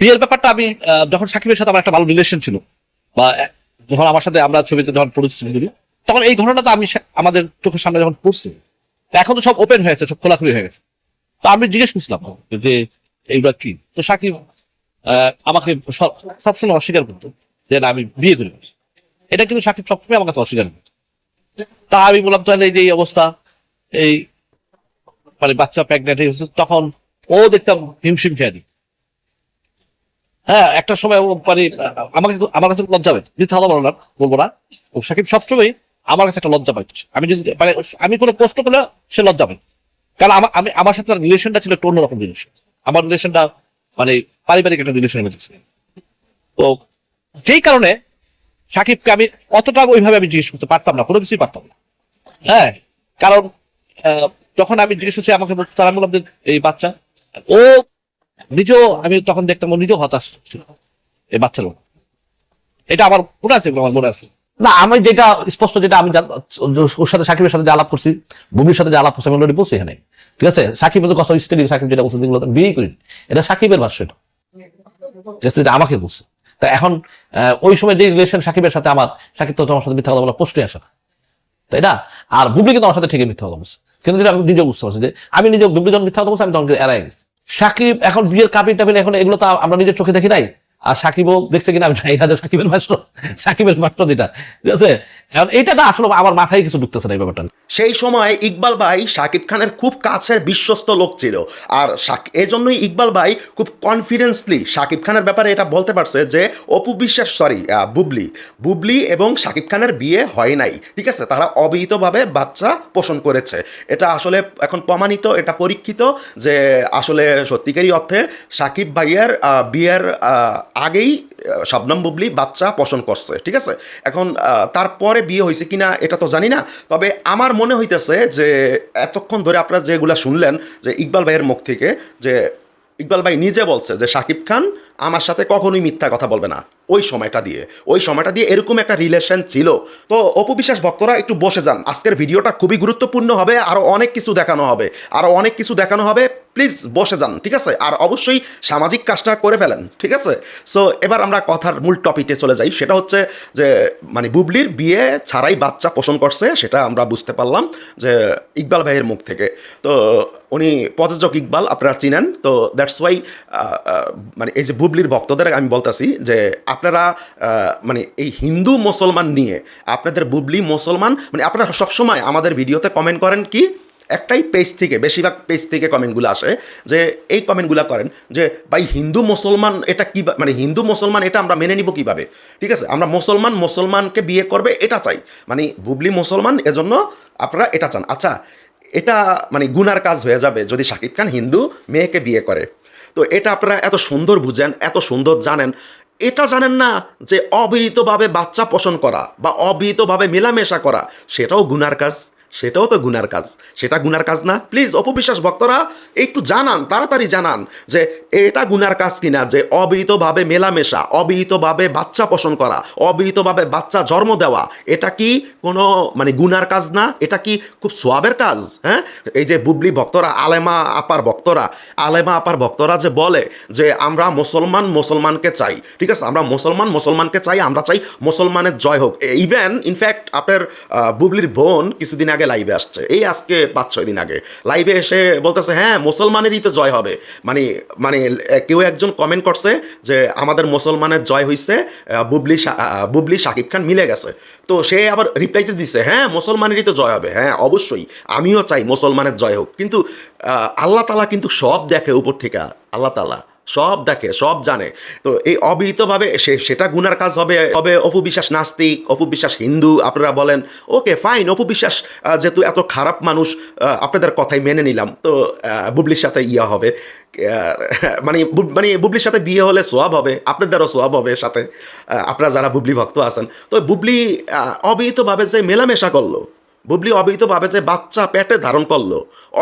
বিয়ের ব্যাপারটা আমি যখন সাকিবের সাথে আমার একটা ভালো রিলেশন ছিল, বা যখন আমার সাথে আমরা ছবিতে যখন করি তখন এই ঘটনাটা আমি আমাদের চোখের সামনে যখন পড়ছি এখন তো সব ওপেন হয়েছে সব খোলাখুলি হয়ে গেছে। তো আমি জিজ্ঞেস করছিলাম, যে এইগুলা কি? তো সাকিব আমাকে সবসময় অস্বীকার করতো, যে না, আমি বিয়ে করি এটা কিন্তু সাকিব সবসময় আমার কাছে অস্বীকার করতো। তা আমি বললাম, তাহলে এই যে এই অবস্থা, এই মানে বাচ্চা প্রেগনেন্ট হয়ে গেছে, তখন ও দেখতাম হিমশিম খেয়ে দিত। হ্যাঁ একটা সময় মানে আমাকে আমার কাছে লজ্জা পাইত। মিথ্যা বলব না বলব না। ও সাকিব সবসময় আমার কাছে একটা লজ্জা পাইত। আমি যদি মানে আমি কোনো প্রশ্ন করলে সে লজ্জা পাইত। কারণ আমার আমি আমার সাথে রিলেশনটা ছিল একটু অন্যরকম রিলেশন আমার রিলেশনটা মানে পারিবারিক একটা রিলেশনের মধ্যে ছিল। তো যেই কারণে সাকিবকে আমি অতটা ওইভাবে আমি জিজ্ঞেস করতে পারতাম না, কোনো কিছুই পারতাম না। হ্যাঁ কারণ যখন আমি জিজ্ঞেস করছি, আমাকে তারা বললাম যে এই বাচ্চা? ও নিজেও আমি তখন দেখতাম নিজেও হতাশ ছিল। এই বাচ্চা লোক। এটা আমার মনে আছে আমার মনে আছে। না আমি যেটা স্পষ্ট যেটা আমি ওর সাথে সাকিবের সাথে যে আলাপ করছি বুবির সাথে যে আলাপ করছি আমি অলরেডি বলছি এখানে। ঠিক আছে? সাকিবের তো কথা স্টেডি সাকিব যেটা বলছে যেগুলো বিয়েই করি এটা সাকিবের ভাষ্য এটা। ঠিক আছে, এটা আমাকে বলছে। তা এখন ওই সময় যে রিলেশন সাকিবের সাথে আমার সাকিব তো তোমার সাথে মিথ্যা কথা বলা প্রশ্নই আসে না। তাই না? আর বুবলি কিন্তু আমার সাথে ঠিকই মিথ্যা কথা বলছে। কিন্তু যেটা আমি নিজেও বুঝতে পারছি যে আমি নিজে বুবলি যখন মিথ্যা কথা বলছি আমি তখন এড়াই গেছি। সাকিব এখন বিয়ের কাপিন টাপির এখন এগুলো তো আমরা নিজের চোখে দেখি নাই? আর সাকিবও দেখছে কিনা আমি যে সাকিবের ভাষ্য সাকিবের ভাষ্য যেটা ঠিক আছে? এখন এটা না আসলে আমার মাথায় কিছু ঢুকতেছে না এই ব্যাপারটা সেই সময় ইকবাল ভাই শাকিব খানের খুব কাছের বিশ্বস্ত লোক ছিল। আর এজন্যই ইকবাল ভাই খুব কনফিডেন্সলি শাকিব খানের ব্যাপারে এটা বলতে পারছে যে, অপু বিশ্বাস সরি বুবলি। বুবলি এবং শাকিব খানের বিয়ে হয় নাই, ঠিক আছে? তারা অবিহিতভাবে বাচ্চা পোষণ করেছে। এটা আসলে এখন প্রমাণিত, এটা পরীক্ষিত যে আসলে সত্যিকারই অর্থে শাকিব ভাইয়ের বিয়ের আগেই শবনম বুবলি বাচ্চা পোষণ করছে, ঠিক আছে? এখন তারপরে বিয়ে হয়েছে কিনা এটা তো জানি না, তবে আমার মনে হইতেছে যে এতক্ষণ ধরে আপনারা যেগুলা শুনলেন, যে ইকবাল ভাইয়ের মুখ থেকে, যে ইকবাল ভাই নিজে বলছে যে শাকিব খান আমার সাথে কখনোই মিথ্যা কথা বলবে না, ওই সময়টা দিয়ে, ওই সময়টা দিয়ে এরকম একটা রিলেশন ছিল। তো অপু বিশ্বাস ভক্তরা একটু বসে যান, আজকের ভিডিওটা খুবই গুরুত্বপূর্ণ হবে আরও অনেক কিছু দেখানো হবে আরও অনেক কিছু দেখানো হবে। প্লিজ বসে যান, ঠিক আছে? আর অবশ্যই সামাজিক কাজটা করে ফেলেন, ঠিক আছে? সো এবার আমরা কথার মূল টপিকে চলে যাই। সেটা হচ্ছে যে মানে বুবলির বিয়ে ছাড়াই বাচ্চা পোষণ করছে, সেটা আমরা বুঝতে পারলাম যে, ইকবাল ভাইয়ের মুখ থেকে। তো উনি প্রযোজক ইকবাল, আপনারা চিনেন। তো দ্যাটস ওয়াই মানে এই যে বুবলির ভক্তদের, আমি বলতেছি যে, আপনারা মানে এই হিন্দু মুসলমান নিয়ে, আপনাদের বুবলি মুসলমান মানে আপনারা সবসময় আমাদের ভিডিওতে কমেন্ট করেন কি? একটাই পেজ থেকে, বেশিরভাগ পেজ থেকে কমেন্টগুলো আসে যে, এই কমেন্টগুলো করেন যে, ভাই, হিন্দু, মুসলমান, এটা কি মানে হিন্দু, মুসলমান, এটা আমরা মেনে নিব কীভাবে? ঠিক আছে? আমরা মুসলমান, মুসলমানকে বিয়ে করবে, এটা চাই। মানে বুবলি মুসলমান, এজন্য আপনারা এটা চান। আচ্ছা এটা মানে গুনার কাজ হয়ে যাবে যদি শাকিব খান হিন্দু মেয়েকে বিয়ে করে। তো এটা আপনারা এত সুন্দর বুঝেন, এত সুন্দর জানেন। এটা জানেন না যে অবিহিতভাবে বাচ্চা পোষণ করা বা অবিহিতভাবে মেলামেশা করা, সেটাও গুনার কাজ। সেটাও তো গুনার কাজ। সেটা গুনার কাজ না। প্লিজ অপবিশ্বাস ভক্তরা, একটু জানান, তাড়াতাড়ি জানান যে এটা গুনার কাজ কিনা, যে অবিহিতভাবে মেলামেশা অবিহিতভাবে বাচ্চা পোষণ করা অবিহিতভাবে বাচ্চা জন্ম দেওয়া, এটা কি কোনো মানে গুনার কাজ না? এটা কি খুব সোয়াবের কাজ? হ্যাঁ? এই যে বুবলি ভক্তরা, আলেমা আপার ভক্তরা, আলেমা আপার ভক্তরা যে বলে যে আমরা মুসলমান মুসলমানকে চাই, ঠিক আছে? আমরা মুসলমান মুসলমানকে চাই, আমরা চাই মুসলমানের জয় হোক। ইভেন ইনফ্যাক্ট আপনার বুবলির বোন কিছুদিন আগে লাইভে আসছে। এই আজকে পাঁচ, ছয় দিন আগে। লাইভে এসে বলতেছে হ্যাঁ মুসলমানেরই তো জয় হবে। মানে মানে কেউ একজন কমেন্ট করছে যে, আমাদের মুসলমানের জয় হয়েছে বুবলি বুবলি শাকিব খান মিলে গেছে। তো সে আবার রিপ্লাইতে দিছে হ্যাঁ মুসলমানেরই তো জয় হবে। হ্যাঁ অবশ্যই, আমিও চাই মুসলমানের জয় হোক। কিন্তু আল্লাহ তালা কিন্তু সব দেখে উপর থেকে, আল্লাহ তালা সব দেখে সব জানে। তো এই অবিহিতভাবে সে সেটা গুনার কাজ হবে। হবে অপবিশ্বাস নাস্তিক অপবিশ্বাস হিন্দু আপনারা বলেন ওকে ফাইন অপবিশ্বাস আহ, যেহেতু এত খারাপ মানুষ আপনাদের কথাই মেনে নিলাম। তো বুবলির সাথে ইয়া হবে। মানে মানে বুবলির সাথে বিয়ে হলে সোয়াব হবে আপনাদেরও সোয়াব হবে সাথে। আপনারা যারা বুবলি ভক্ত আছেন। তো বুবলি অবিহিতভাবে যে মেলামেশা করল বুবলি অবিহিতভাবে যে বাচ্চা পেটে ধারণ করল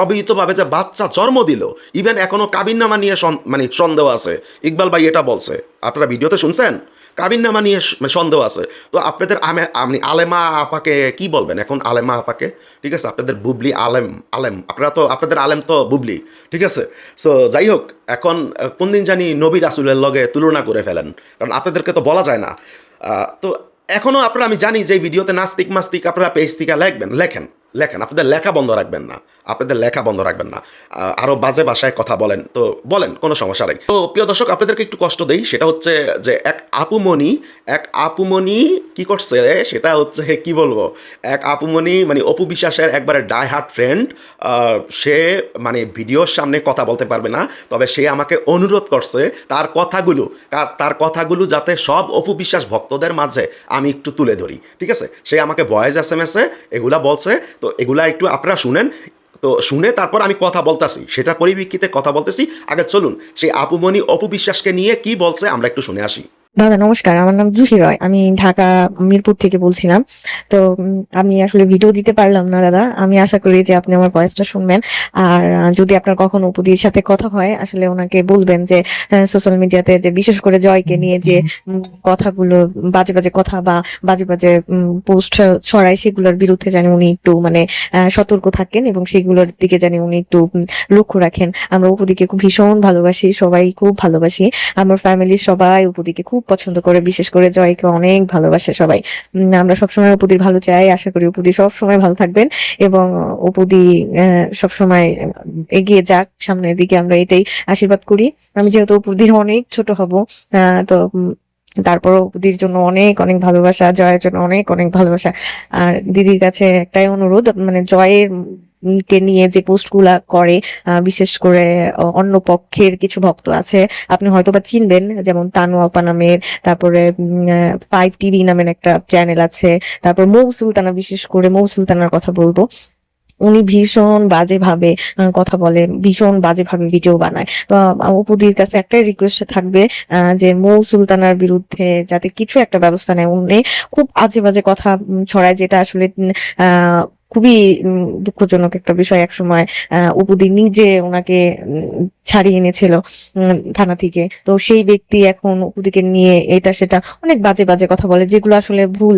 অবিহিতভাবে যে বাচ্চা জন্ম দিল ইভেন এখনও কাবিননামা নিয়ে মানে সন্দেহ আছে। ইকবাল ভাই এটা বলছে। আপনারা ভিডিওতে শুনছেন? কাবিন নামা নিয়ে মানে সন্দেহ আছে। তো আপনাদের আমে, আপনি আলেমা আপাকে কি বলবেন? এখন আলেমা আপাকে? ঠিক আছে, আপনাদের বুবলি আলেম আলেম। আপনারা তো, আপনাদের আলেম তো বুবলি, ঠিক আছে? সো যাই হোক, এখন কোন দিন জানি নবী রাসুলের লগে তুলনা করে ফেলেন। কারণ আপনাদেরকে তো বলা যায় না। তো এখনও আপনারা আমি জানি যে ভিডিওতে নাস্তিক মাস্তিক আপনারা পেজ থেকে লেখবেন লেখেন। লেখেন আপনাদের লেখা বন্ধ রাখবেন না আপনাদের লেখা বন্ধ রাখবেন না। আহ, আরও বাজে ভাষায় কথা বলেন তো বলেন কোনো সমস্যা নেই। তো প্রিয় দর্শক আপনাদেরকে একটু কষ্ট দেই সেটা হচ্ছে যে এক আপুমণি এক আপুমণি কি করছে সেটা হচ্ছে কি বলব? এক আপুমণি মানে অপু বিশ্বাসের একবারে ডাই হার্ট ফ্রেন্ড সে মানে ভিডিওর সামনে কথা বলতে পারবে না তবে সে আমাকে অনুরোধ করছে তার কথাগুলো তার কথাগুলো যাতে সব অপু বিশ্বাস ভক্তদের মাঝে আমি একটু তুলে ধরি ঠিক আছে? সে আমাকে ভয়েস এস এম এসে এগুলা বলছে তো এগুলা একটু আপনারা শুনেন। তো শুনে তারপর আমি কথা বলতেছি। সেটা পরিপ্রেক্ষিতে কথা বলতেছি। আগে চলুন, সেই আপুমণি অপু বিশ্বাসকে নিয়ে কি বলছে আমরা একটু শুনে আসি। দাদা নমস্কার। আমার নাম জুহি রয়। আমি ঢাকা মিরপুর থেকে বলছিলাম। তো আমি আসলে ভিডিও দিতে পারলাম না দাদা। আমি আশা করি যে আপনি আমার ভয়েসটা শুনবেন। আর যদি আপনার কখনো উপদির সাথে কথা হয় আসলে ওনাকে বলবেন যে সোশ্যাল মিডিয়াতে যে বিশেষ করে জয়কে নিয়ে যে কথাগুলো বাজে বাজে কথা বা বাজে বাজে পোস্ট ছড়ায় সেগুলোর বিরুদ্ধে জানি উনি একটু মানে সতর্ক থাকেন এবং সেগুলোর দিকে জানি উনি একটু লক্ষ্য রাখেন। আমরা উপদিকে খুব ভীষণ ভালোবাসি সবাই খুব ভালোবাসি। আমার ফ্যামিলির সবাই উপদিকে খুব পছন্দ করে। বিশেষ করে জয়কে অনেক ভালোবাসে সবাই। আমরা সবসময় উপদির ভালো চাই আশা করি উপদি সবসময় ভালো থাকবেন এবং আহ, সবসময় এগিয়ে যাক সামনের দিকে আমরা এটাই আশীর্বাদ করি। আমি যেহেতু উপদির অনেক ছোট হব তো তারপর উপদির জন্য অনেক অনেক ভালোবাসা জয়ের জন্য অনেক অনেক ভালোবাসা। আর দিদির কাছে একটাই অনুরোধ মানে জয়ের কে নিয়ে যে পোস্টগুলা করে বিশেষ করে অন্য পক্ষের কিছু ভক্ত আছে আপনি হয়তো বা চিনবেন যেমন তানু আপা নামের তারপরে ফাইভ টিভি নামের একটা চ্যানেল আছে তারপর মৌ সুলতানা বিশেষ করে মৌ সুলতানার কথা বলব। উনি ভীষণ বাজে ভাবে কথা বলে ভীষণ বাজে ভাবে ভিডিও বানায়। তো আহ, অপুদির কাছে একটাই রিকোয়েস্ট থাকবে যে মৌ সুলতানার বিরুদ্ধে যাতে কিছু একটা ব্যবস্থা নেয়। উনি খুব আজে বাজে কথা ছড়ায় যেটা আসলে আহ খুবই দুঃখজনক একটা বিষয় এক সময় উপদি নিজে ওনাকে ছাড়িয়ে এনেছিল থানা থেকে। তো সেই ব্যক্তি এখন উপদিকে নিয়ে এটা সেটা অনেক বাজে বাজে কথা বলে, যেগুলো আসলে ভুল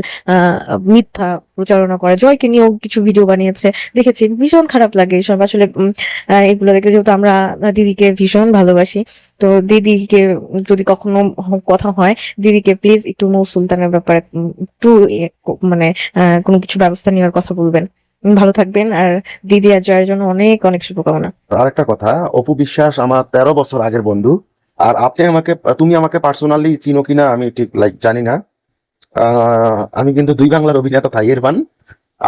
মিথ্যা প্রচারণা করে। জয়কে নিয়েও কিছু ভিডিও বানিয়েছে, দেখেছি, ভীষণ খারাপ লাগে এসব। আসলে এগুলো দেখে যেহেতু আমরা দিদিকে ভীষণ ভালোবাসি, তো দিদিকে যদি কখনো কথা হয়, দিদিকে প্লিজ একটু মৌ সুলতানের ব্যাপারে একটু মানে কোনো কিছু ব্যবস্থা নেওয়ার কথা বলবেন। ভালো থাকবেন। আর দিদি আর জয়ের জন্য অনেক অনেক শুভকামনা। আর একটা কথা, অপু বিশ্বাস আমার তেরো বছর আগের বন্ধু। আর আপনি আমাকে, তুমি আমাকে পার্সোনালি চিনো কিনা আমি ঠিক লাইক জানি না। আমি কিন্তু দুই বাংলার অভিনেতা থাইয়ের বান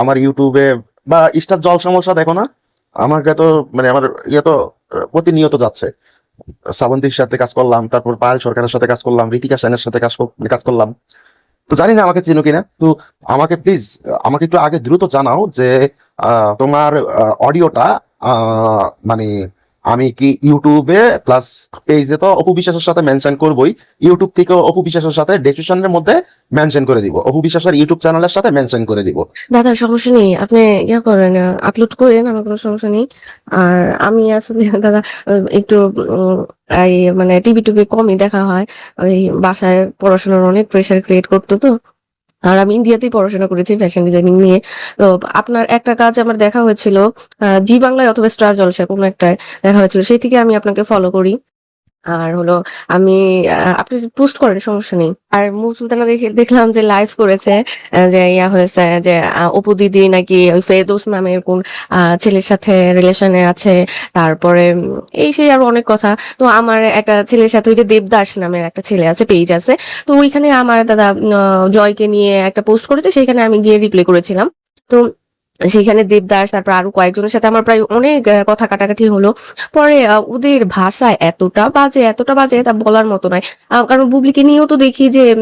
আমার ইউটিউবে বা স্টার জল সমস্যা দেখো না। আমাকে তো মানে আমার ইয়ে তো প্রতিনিয়ত যাচ্ছে। শ্রাবন্তীর সাথে কাজ করলাম, তারপর পায়েল সরকারের সাথে কাজ করলাম ঋতিকা সেনের সাথে কাজ কাজ করলাম। তো জানি না আমাকে চিনো কিনা। তো আমাকে প্লিজ আমাকে একটু আগে দ্রুত জানাও যে তোমার অডিওটা মানে আমি কি ইউটিউবে প্লাস পেজে তো অপু বিশ্বাসের সাথে মেনশন করবই ইউটিউব থেকে অপু বিশ্বাসের সাথে ডেসক্রিপশনের মধ্যে মেনশন করে দিব। অপু বিশ্বাসের ইউটিউব চ্যানেলের সাথে মেনশন করে দিব। দাদা, সমস্যা নেই। আপনি ইয়া করেন আপলোড করেন, আমার কোনো সমস্যা নেই। আর আমি আসলে, দাদা একটু এই মানে টিভি টুবি কমই দেখা হয়। ওই বাসায় পড়াশোনার অনেক প্রেশার ক্রিয়েট করতো তো। আর আমি ইন্ডিয়াতেই পড়াশোনা করেছি ফ্যাশন ডিজাইনিং নিয়ে। তো আপনার একটা কাজ আমার দেখা হয়েছিল জি বাংলায় অথবা স্টার জলসায় কোনো একটা দেখা হয়েছিল, সেই থেকে আমি আপনাকে ফলো করি। আর হলো আমি আপনি পোস্ট করেন, সমস্যা নেই। আর মৌ সুলতানা দেখে দেখলাম যে লাইভ করেছে যে ইয়া হয়েছে, যে অপু দিদি নাকি ওই ফেরদৌস নামের কোন ছেলের সাথে রিলেশনে আছে। তারপরে এই সেই আরও অনেক কথা। তো আমার একটা ছেলের সাথে ওই যে দেবদাস নামের একটা ছেলে আছে পেজ আছে। তো ওইখানে আমার দাদা জয়কে নিয়ে একটা পোস্ট করেছে সেখানে আমি গিয়ে রিপ্লাই করেছিলাম। তো সেখানে দেবদাস তারপর আরও কয়েকজনের সাথে আমার প্রায় অনেক কথা কাটাকাটি হলো। পরে ওদের ভাষা এতটা বাজে এতটা বাজে তা বলার মতো নয়। কারণ বুবলিকে নিয়েও তো দেখি যে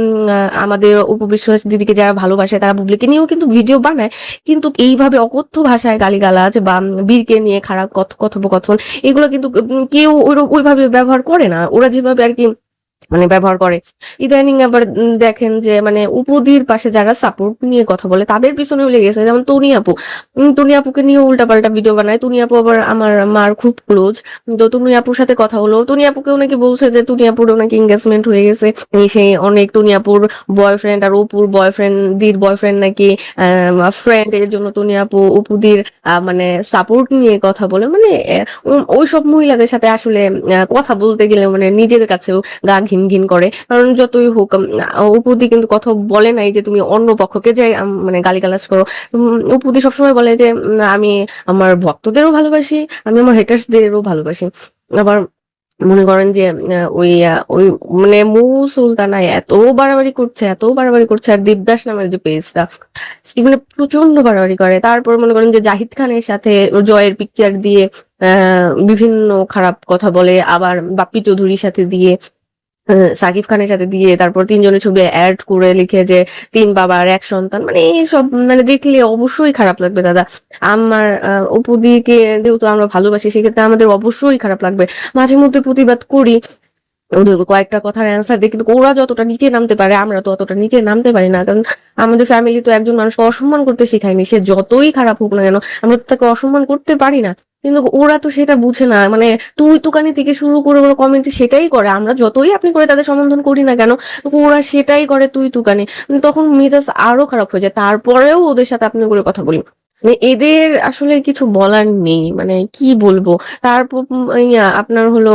আমাদের উপবিশ্বাস দিদিকে যারা ভালোবাসে তারা বুবলিকে নিয়েও কিন্তু ভিডিও বানায়। কিন্তু এইভাবে অকথ্য ভাষায় গালিগালাজ বা বীরকে নিয়ে খারাপ কথ- কথোপকথন এগুলো কিন্তু কেউ ওইভাবে ব্যবহার করে না। ওরা যেভাবে আর কি মানে ব্যবহার করে। ইদানিং আবার দেখেন যে মানে উপদির পাশে যারা সাপোর্ট নিয়ে কথা বলে, তাদের পিছনেও লেগেছে যেমন তনি আপু। তনি আপুকে নিয়ে উল্টাপাল্টা ভিডিও বানায়। তনি আপু আবার আমার মার খুব ক্লোজ তো তনি আপুর সাথে কথা হলো। তনি আপুকেও নাকি বলছে যে তনি আপুর নাকি এঙ্গেজমেন্ট হয়ে গেছে। সেই অনেক তনি আপুর বয়ফ্রেন্ড আর অপুর বয়ফ্রেন্ড দির বয়ফ্রেন্ড নাকি ফ্রেন্ড এর জন্য তনি আপু অপুদির মানে সাপোর্ট নিয়ে কথা বলে। মানে ওই সব মহিলাদের সাথে আসলে কথা বলতে গেলে মানে নিজেদের কাছেও গা ঘিন ঘিন করে। কারণ যতই হোক উপদি কিন্তু কথা বলে নাই যে তুমি অন্য পক্ষকে যে মানে গালিগালাজ করো। উম, অপুদি সবসময় বলে যে আমি আমার ভক্তদেরও ভালোবাসি আমি আমার হেটার্সদেরও ভালোবাসি। আবার মনে করেন যে ওই ওই মানে মু সুলতানা এত বাড়াবাড়ি করছে এত বাড়াবাড়ি করছে আর দীপদাস নামের যে পেজটা মানে প্রচণ্ড বাড়াবাড়ি করে। তারপর মনে করেন যে জাহিদ খানের সাথে জয়ের পিকচার দিয়ে বিভিন্ন খারাপ কথা বলে আবার বাপ্পি চৌধুরীর সাথে দিয়ে সাকিব খানের সাথে দিয়ে তারপর তিনজনের ছবি অ্যাড করে লিখে যে তিন বাবার এক সন্তান মানে এইসব মানে দেখলে অবশ্যই খারাপ লাগবে দাদা। আমার অপুদিকে যেহেতু আমরা ভালোবাসি, সেক্ষেত্রে আমাদের অবশ্যই খারাপ লাগবে। মাঝে মধ্যে প্রতিবাদ করি ওদের কয়েকটা কথার অ্যান্সার দিই কিন্তু ওরা যতটা নিচে নামতে পারে, আমরা তো অতটা নিচে নামতে পারি না। কারণ আমাদের ফ্যামিলি তো একজন মানুষকে অসম্মান করতে শেখায়নি, সে যতই খারাপ হোক না কেন, আমরা তাকে অসম্মান করতে পারি না। কিন্তু ওরা তো সেটা বুঝে না। মানে তুই তুকানি থেকে শুরু করে ওরা কমেন্টে সেটাই করে। আমরা যতই আপনি করে তাদের সম্বোধন করি না কেন, ওরা সেটাই করে তুই তুকানি। তখন মেজাজ আরও খারাপ হয়ে যায়। তারপরেও ওদের সাথে আপনি করে কথা বলি মানে এদের আসলে কিছু বলার নেই মানে কি বলব? তারপর আপনার হলো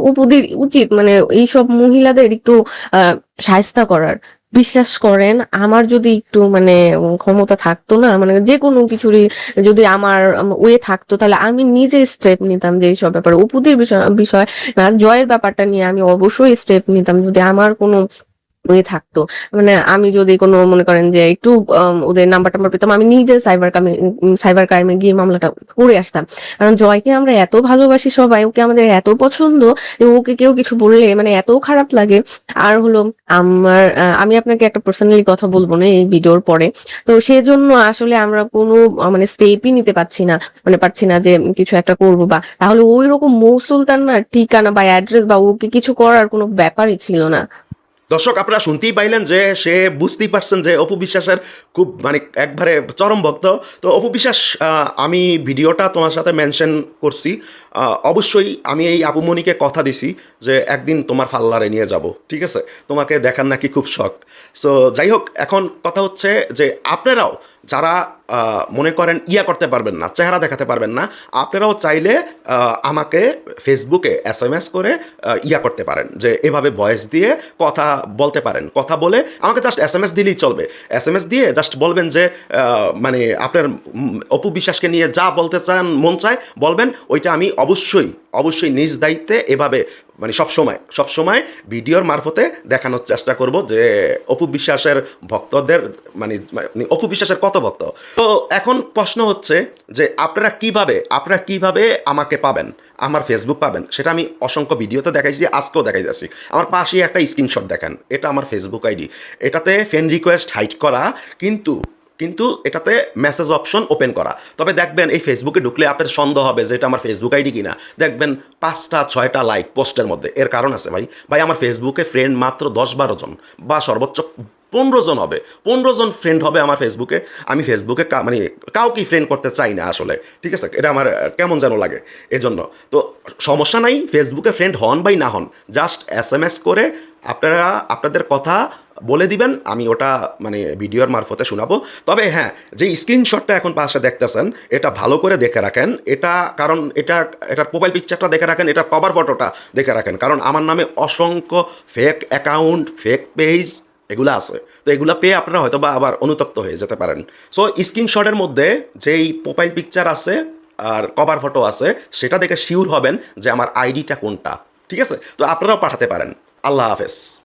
উপদের, উচিত মানে এইসব মহিলাদের একটু, আহ, সায়স্তা করার। বিশ্বাস করেন, আমার যদি একটু মানে ক্ষমতা থাকতো না মানে যে কোনো কিছুরই যদি আমার ওয়ে থাকতো, তাহলে আমি নিজে স্টেপ নিতাম যে এইসব ব্যাপারে। উপদের বিষয় বিষয়, না, জয়ের ব্যাপারটা নিয়ে আমি অবশ্যই স্টেপ নিতাম। যদি আমার কোনো ওয়ে থাকতো। মানে আমি যদি কোনো মনে করেন যে একটু ওদের নাম্বার টাম্বার পেতাম, আমি নিজে সাইবার ক্রাইমে সাইবার ক্রাইমে গিয়ে মামলাটা করে আসতাম। কারণ জয়কে আমরা এত ভালোবাসি সবাই, ওকে আমাদের এত পছন্দ ওকে কেউ কিছু বললে মানে এত খারাপ লাগে। আর হলো আমার আমি আপনাকে একটা পার্সোনালি কথা বলব না এই ভিডিওর পরে। তো সেজন্য আসলে আমরা কোনো মানে স্টেপই নিতে পারছি না। মানে পারছি না যে কিছু একটা করব বা, তাহলে ওই রকম মৌসুলতান না ঠিকানা বা অ্যাড্রেস বা ওকে কিছু করার কোনো ব্যাপারই ছিল না। দর্শক, আপনারা শুনতেই পাইলেন যে সে বুঝতেই পারছেন যে অপু বিশ্বাসের খুব মানে একবারে চরম ভক্ত। তো অপু বিশ্বাস আমি ভিডিওটা তোমার সাথে মেনশন করছি। অবশ্যই আমি এই আবু আপুমণিকে কথা দিছি যে একদিন তোমার ফাল্লারে নিয়ে যাব, ঠিক আছে? তোমাকে দেখার নাকি খুব শখ। সো যাই হোক, এখন কথা হচ্ছে যে আপনারাও যারা মনে করেন ইয়া করতে পারবেন না, চেহারা দেখাতে পারবেন না, আপনারাও চাইলে আমাকে ফেসবুকে এস এম এস করে ইয়া করতে পারেন। যে এভাবে ভয়েস দিয়ে কথা বলতে পারেন। কথা বলে আমাকে জাস্ট এস এম এস দিলেই চলবে। এস এম এস দিয়ে জাস্ট বলবেন যে মানে আপনার অপু বিশ্বাসকে নিয়ে যা বলতে চান, মন চায়, বলবেন, ওইটা আমি অবশ্যই অবশ্যই নিজ দায়িত্বে এভাবে মানে সবসময় সবসময় ভিডিওর মারফতে দেখানোর চেষ্টা করব যে অপু বিশ্বাসের ভক্তদের মানে মানে অপু বিশ্বাসের কত ভক্ত? তো এখন প্রশ্ন হচ্ছে যে আপনারা কীভাবে আপনারা কীভাবে আমাকে পাবেন? আমার ফেসবুক পাবেন? সেটা আমি অসংখ্য ভিডিওতে দেখাইছি, আজকেও দেখাই যাচ্ছি আমার পাশেই একটা স্ক্রিনশট দেখেন, এটা আমার ফেসবুক আইডি এটাতে ফ্রেন্ড রিকোয়েস্ট হাইড করা, কিন্তু কিন্তু এটাতে মেসেজ অপশন ওপেন করা। তবে দেখবেন এই ফেসবুকে ঢুকলে আপনার সন্দেহ হবে যে এটা আমার ফেসবুক আইডি কিনা। দেখবেন পাঁচটা, ছয়টা লাইক পোস্টের মধ্যে। এর কারণ আছে ভাই। ভাই, আমার ফেসবুকে ফ্রেন্ড মাত্র দশ বারো জন বা সর্বোচ্চ পনেরো জন হবে। পনেরো জন ফ্রেন্ড হবে আমার ফেসবুকে আমি ফেসবুকে মানে কাউকেই ফ্রেন্ড করতে চাই না আসলে। ঠিক আছে? এটা আমার কেমন যেন লাগে এজন্য। তো সমস্যা নাই ফেসবুকে ফ্রেন্ড হন বাই না হন জাস্ট এস এম এস করে আপনারা, আপনাদের কথা বলে দিবেন, আমি ওটা মানে ভিডিওর মারফতে শোনাবো। তবে হ্যাঁ যে স্ক্রিনশটটা এখন পাশে দেখতেছেন, এটা ভালো করে দেখে রাখেন। এটা কারণ এটা, এটার প্রোফাইল পিকচারটা দেখে রাখেন, এটা কভার ফটোটা দেখে রাখেন। কারণ আমার নামে অসংখ্য ফেক অ্যাকাউন্ট ফেক পেজ এগুলো আছে। তো এগুলো পেয়ে আপনারা হয়তো বা আবার অনুতপ্ত হয়ে যেতে পারেন। সো স্ক্রিনশটের মধ্যে যেই প্রোফাইল পিকচার আছে আর কভার ফটো আছে, সেটা দেখে শিওর হবেন যে আমার আইডিটা কোনটা। ঠিক আছে? তো আপনারাও পাঠাতে পারেন। আল্লাহ হাফেজ।